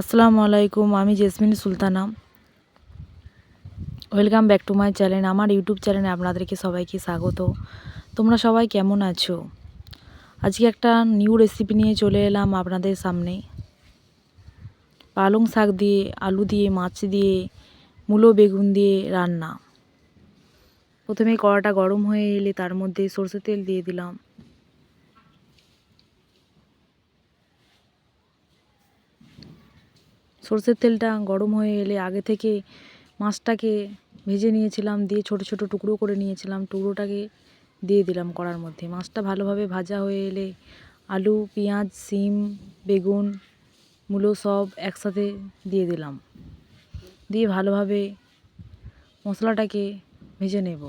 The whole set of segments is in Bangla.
আসসালামু আলাইকুম, আমি Jesmin Sultana. Welcome back to my channel আমার ইউটিউব চ্যানেলে আপনাদেরকে সবাইকে স্বাগত। তোমরা সবাই কেমন আছো? আজকে একটা নিউ রেসিপি নিয়ে চলে এলাম আপনাদের সামনে। পালং শাক দিয়ে, আলু দিয়ে, মাছ দিয়ে, মূলো বেগুন দিয়ে রান্না। প্রথমে কড়াটা গরম হয়ে এলে তার মধ্যে সরষের তেল দিয়ে দিলাম। সরষের তেলটা গরম হয়ে এলে আগে থেকে মাছটাকে ভেজে নিয়েছিলাম, দিয়ে ছোট ছোট টুকরো করে নিয়েছিলাম, টুকরোটাকে দিয়ে দিলাম কড়ার মধ্যে। মাছটা ভালোভাবে ভাজা হয়ে এলে আলু, পেঁয়াজ, সিম, বেগুন, মূলো সব একসাথে দিয়ে দিলাম। দিয়ে ভালোভাবে মশলাটাকে ভেজে নেব।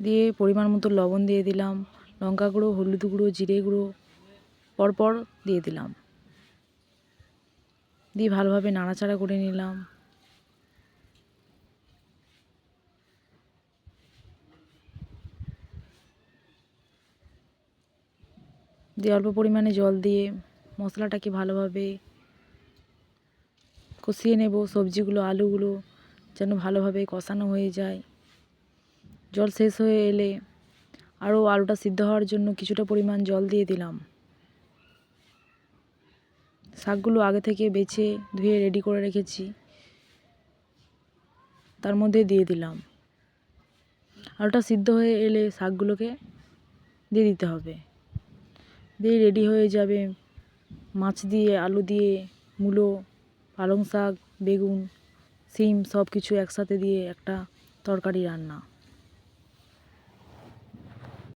দিয়ে পরিমাণ মতো লবণ দিয়ে দিলাম, লঙ্কা গুঁড়ো, হলুদ গুঁড়ো, জিরে গুঁড়ো, পরপর দিয়ে দিলাম। দিয়ে ভালোভাবে নাড়াচাড়া করে নিলাম। দিয়ে অল্প পরিমাণে জল দিয়ে মশলাটাকে ভালোভাবে কষিয়ে নেব। সবজিগুলো, আলুগুলো যেন ভালোভাবে কষানো হয়ে যায়। জল শেষ হয়ে এলে আরও আলুটা সিদ্ধ হওয়ার জন্য কিছুটা পরিমাণ জল দিয়ে দিলাম। শাকগুলো আগে থেকে বেছে ধুয়ে রেডি করে রেখেছি। তার মধ্যে দিয়ে দিলাম। আলুটা সিদ্ধ হয়ে এলে শাকগুলোকে দিয়ে দিতে হবে। দিয়ে রেডি হয়ে যাবে মাছ দিয়ে, আলু দিয়ে, মূলো, পালং শাক, বেগুন, সিম সব কিছু একসাথে দিয়ে একটা তরকারি রান্না।